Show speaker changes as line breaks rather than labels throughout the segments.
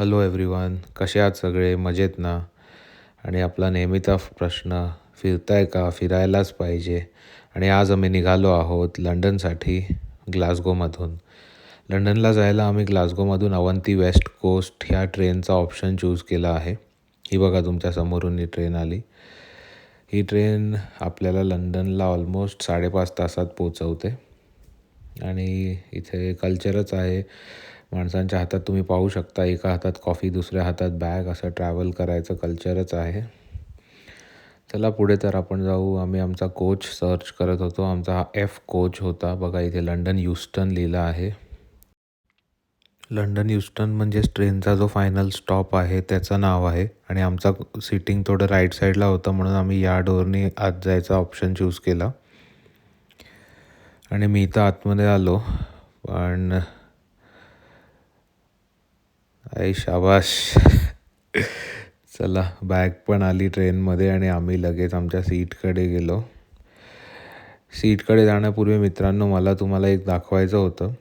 Hello everyone कसे आहात सगळे? मजेत ना? आणि आपला नेहमीचा प्रश्न फिरताय का? फिरायलाच पाहिजे. आणि आज आम्ही निघालो आहोत लंडनसाठी ग्लासगोमधून. लंडनला जायला आम्ही ग्लासगोमधून अवंती वेस्ट कोस्ट ह्या ट्रेनचा ऑप्शन चूज केला आहे. ही बघा तुमच्या समोरून ही ट्रेन आली. ही ट्रेन आपल्याला लंडनला ऑलमोस्ट साडेपाच तासात पोचवते आणि इथे कल्चरच आहे. माणसांच्या हातात तुम्ही पाहू शकता एका हातात कॉफी दुसऱ्या हातात बॅग असं ट्रॅव्हल करायचं कल्चरच आहे. चला पुढे तर आपण जाऊ. आम्ही आमचा कोच सर्च करत होतो. आमचा हा एफ कोच होता. बघा इथे लंडन युस्टन लिहिलं आहे. लंडन युस्टन म्हणजेच ट्रेनचा जो फायनल स्टॉप आहे त्याचं नाव आहे. आणि आमचा सिटिंग थोडं राईट साईडला होतं म्हणून आम्ही या डोअरनी आत जायचा ऑप्शन चूज केला. आणि मी इथं आतमध्ये आलो. पण आई शाबाश चला बॅग पण आली ट्रेनमध्ये आणि आम्ही लगेच आमच्या सीटकडे गेलो. सीटकडे जाण्यापूर्वी मित्रांनो मला तुम्हाला एक दाखवायचं होतं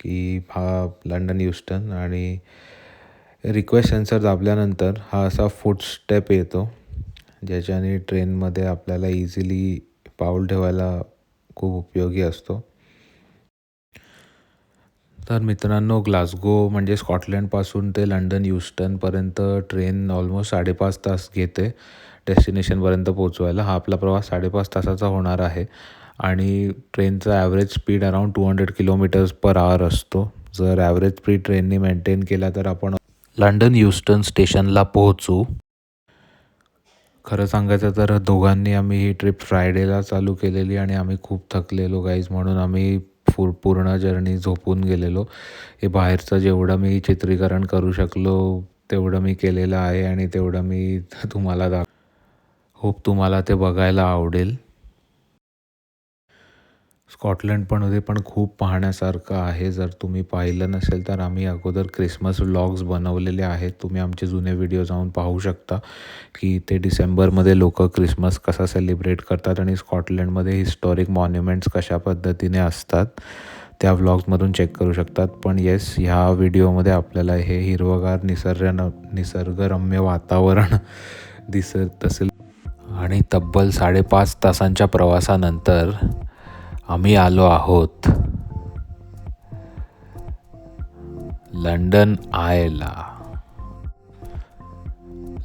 की हा लंडन युस्टन आणि रिक्वेस्ट सेन्सर दाबल्यानंतर हा असा फुटस्टेप येतो ज्याच्याने ट्रेनमध्ये आपल्याला इझिली पाऊल ठेवायला खूप उपयोगी असतो. तर मित्रांनो ग्लासगो म्हणजे स्कॉटलँडपासून ते लंडन युस्टनपर्यंत ट्रेन ऑलमोस्ट साडेपाच तास घेते डेस्टिनेशनपर्यंत पोहोचवायला. हा आपला प्रवास साडेपाच तासाचा होणार आहे आणि ट्रेनचा average speed around two hundred kilometers per hour असतो. जर ॲव्हरेज स्पीड ट्रेनने मेंटेन केला तर आपण लंडन युस्टन स्टेशनला पोहोचू. खरं सांगायचं तर दोघांनी आम्ही ही ट्रिप फ्रायडेला चालू केलेली आणि आम्ही खूप थकलेलो गाईज म्हणून आम्ही फू पूर्ण जर्नी झोपून गेलेलो. हे बाहेरचं जेवढं मी चित्रीकरण करू शकलो तेवढं मी केलेलं आहे आणि तेवढं मी तुम्हाला दाख होप तुम्हाला ते बघायला आवडेल. स्कॉटलँड पण होते पण खूप पाहण्यासारखं आहे. जर तुम्ही पाहिलं नसेल तर आम्ही अगोदर क्रिसमस व्लॉग्स बनवलेले आहेत. तुम्ही आमचे जुने व्हिडिओ जाऊन पाहू शकता की ते डिसेंबरमध्ये लोक क्रिसमस कसा सेलिब्रेट करतात आणि स्कॉटलँडमध्ये हिस्टॉरिक मॉन्युमेंट्स कशा पद्धतीने असतात त्या व्लॉग्समधून चेक करू शकतात. पण येस ह्या व्हिडिओमध्ये आपल्याला हे हिरवगार निसर्ग निसर्गरम्य वातावरण दिसत असेल. आणि तब्बल साडेपाच तासांच्या प्रवासानंतर आम्ही आलो आहोत. लंडन आयला.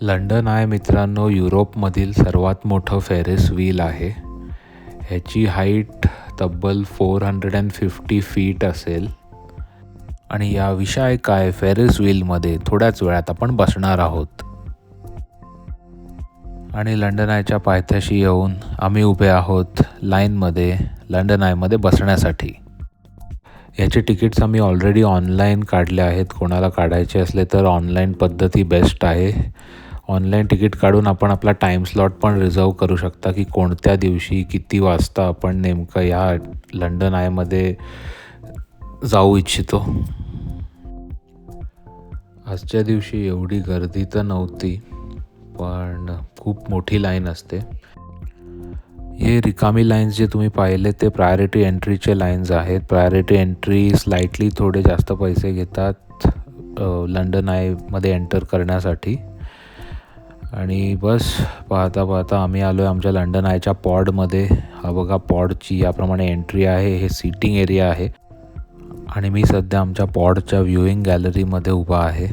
लंडन आय मित्रांनो युरोपमधील सर्वात मोठं फेरेस व्हील आहे. ह्याची हाईट तब्बल four hundred and fifty feet असेल. आणि या विषय काय फेरेस व्हीलमध्ये थोड्याच वेळात आपण बसणार आहोत. आणि लंडन आयच्या पायथ्याशी येऊन आम्ही उभे आहोत लाईनमध्ये. लंडन आयमध्ये बसण्यासाठी. याचे तिकीट्स आम्ही ऑलरेडी ऑनलाईन काढले आहेत. कोणाला काढायचे असले तर ऑनलाईन पद्धती बेस्ट आहे. ऑनलाईन तिकीट काढून आपण आपला टाईम स्लॉट पण रिझर्व करू शकता की कोणत्या दिवशी किती वाजता आपण नेमकं या लंडन आयमध्ये जाऊ इच्छितो. आजच्या दिवशी एवढी गर्दी तर नव्हती पण खूप मोठी लाईन असते. हे रिकामी लाईन्स जे तुम्ही पाहिले ते प्रायोरिटी एंट्रीचे लाईन्स आहेत. प्रायोरिटी एंट्री स्लाइटली थोडे जास्त पैसे घेतात लंडन आयमध्ये एंटर करण्यासाठी. आणि बस पाहता पाहता आम्ही आलो आहे आमच्या लंडन आयच्या पॉडमध्ये हा बघा पॉडची याप्रमाणे एंट्री आहे हे सीटिंग एरिया आहे. आणि मी सध्या आमच्या पॉडच्या व्ह्यूइंग गॅलरीमध्ये उभा आहे.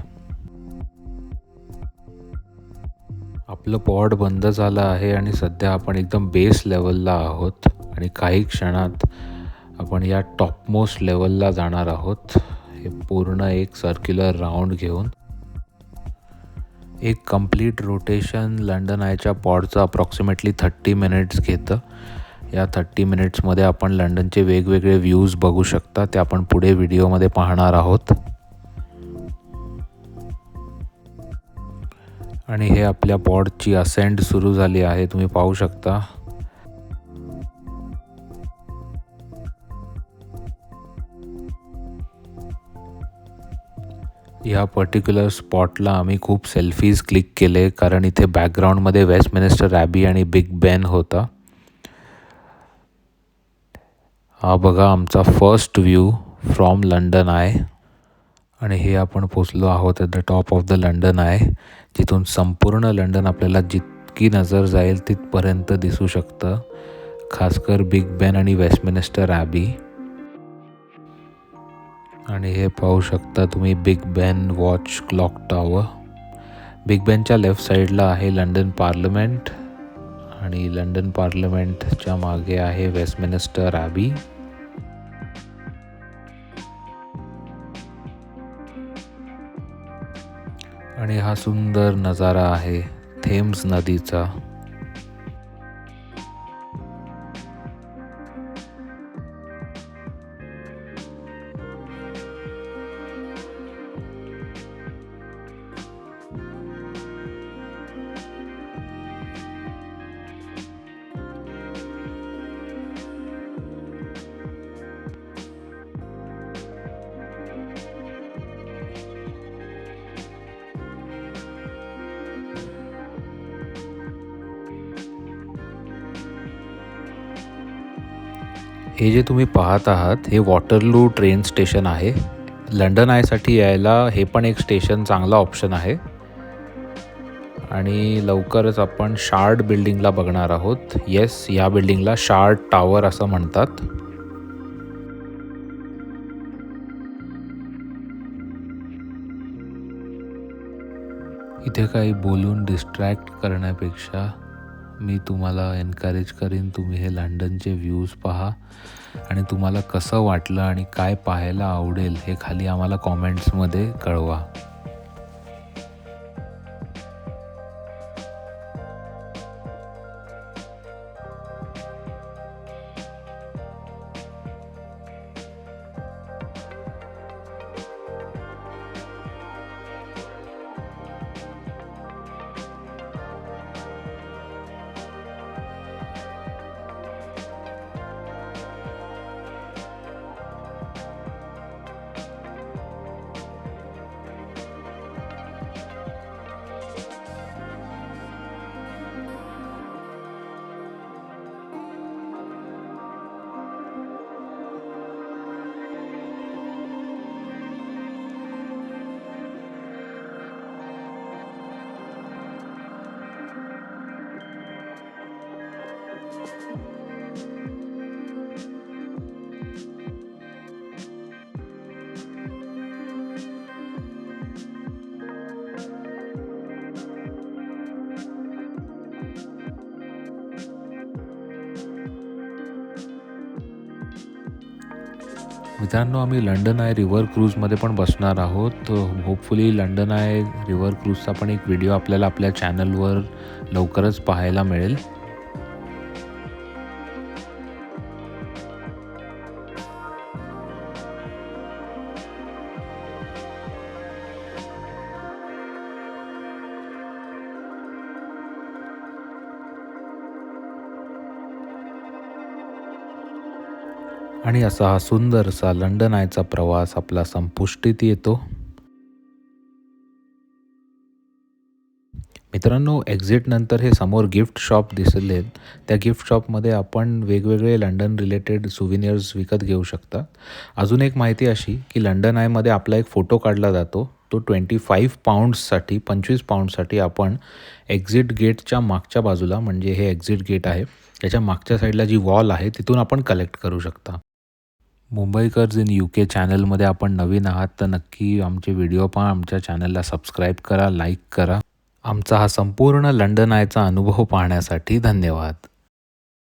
आपलं पॉड बंद झालं आहे आणि सध्या आपण एकदम बेस लेवलला आहोत आणि काही क्षणात आपण या टॉपमोस्ट लेवलला जाणार आहोत. हे पूर्ण एक सर्क्युलर राऊंड घेऊन. एक कंप्लीट रोटेशन लंडन आयच्या पॉडचं अप्रॉक्सिमेटली थर्टी मिनिट्स घेतं. या थर्टी मिनिट्समध्ये आपण लंडनचे वेगवेगळे व्ह्यूज बघू शकता. ते आपण पुढे व्हिडिओमध्ये पाहणार आहोत. आणि हे आपल्या पॉडची असेंड सुरू झाली आहे. तुम्ही पाहू शकता. या पर्टिक्युलर स्पॉटला आम्ही खूप सेल्फीज क्लिक केले कारण इथे बॅकग्राऊंडमध्ये वेस्टमिनिस्टर रॅबी आणि बिग बेन होता. हा बघा आमचा फर्स्ट व्ह्यू फ्रॉम लंडन आहे. आणि हे आपण पोचलो आहोत at the top of the London आहे. जिथून संपूर्ण लंडन आपल्याला जितकी नजर जाईल तिथपर्यंत दिसू शकतं. खासकर बिग बॅन आणि वेस्टमिनिस्टर ॲबी आणि हे पाहू शकता तुम्ही Big Ben watch clock tower Big बॅनच्या left साईडला आहे लंडन पार्लमेंट आणि लंडन पार्लमेंटच्या मागे आहे वेस्टमिनिस्टर ॲबी आणि हा सुंदर नजारा आहे थेम्स नदीचा. हे जे तुम्ही पाहत आहात हे वॉटरलू ट्रेन स्टेशन आहे. लंडन आयसाठी यायला हे पण एक स्टेशन चांगला ऑप्शन आहे. आणि लवकरच आपण शार्ड बिल्डिंगला बघणार आहोत. येस या बिल्डिंगला शार्ड टॉवर असं म्हणतात. इथे काही बोलून डिस्ट्रॅक्ट करण्यापेक्षा मी तुम्हाला एनकरेज करीन तुम्ही हे लंडनचे व्ह्यूज पहा आणि तुम्हाला कसं वाटलं आणि काय पाहायला आवडेल हे खाली आम्हाला कॉमेंट्समध्ये कळवा. मित्रांनो आम्ही लंडन आय रिव्हर क्रूजमध्ये पण बसणार आहोत. होपफुली लंडन आय रिव्हर क्रूजचा पण एक व्हिडिओ आपल्याला आपल्या चॅनलवर लवकरच पाहायला मिळेल. आणि असा हा सुंदरसा लंडन आयचा प्रवास आपला संपुष्टीत येतो. मित्रांनो एक्झिट नंतर हे समोर गिफ्ट शॉप दिसले. त्या गिफ्ट शॉपमध्ये आपण वेगवेगळे लंडन रिलेटेड सुविनियर्स विकत घेऊ शकता. अजून एक माहिती अशी की लंडन आयमध्ये आपला एक फोटो काढला जातो. तो ट्वेंटी फाईव्ह पाऊंड्ससाठी पंचवीस पाऊंडसाठी आपण एक्झिट गेटच्या मागच्या बाजूला म्हणजे हे एक्झिट गेट आहे त्याच्या मागच्या साईडला जी वॉल आहे तिथून आपण कलेक्ट करू शकता. मुंबईकर्स इन यू के चॅनलमध्ये आपण नवीन आहात तर नक्की आमचे व्हिडिओ पण आमच्या चॅनलला सबस्क्राईब करा लाईक करा. आमचा हा संपूर्ण लंडन आयचा अनुभव पाहण्यासाठी धन्यवाद.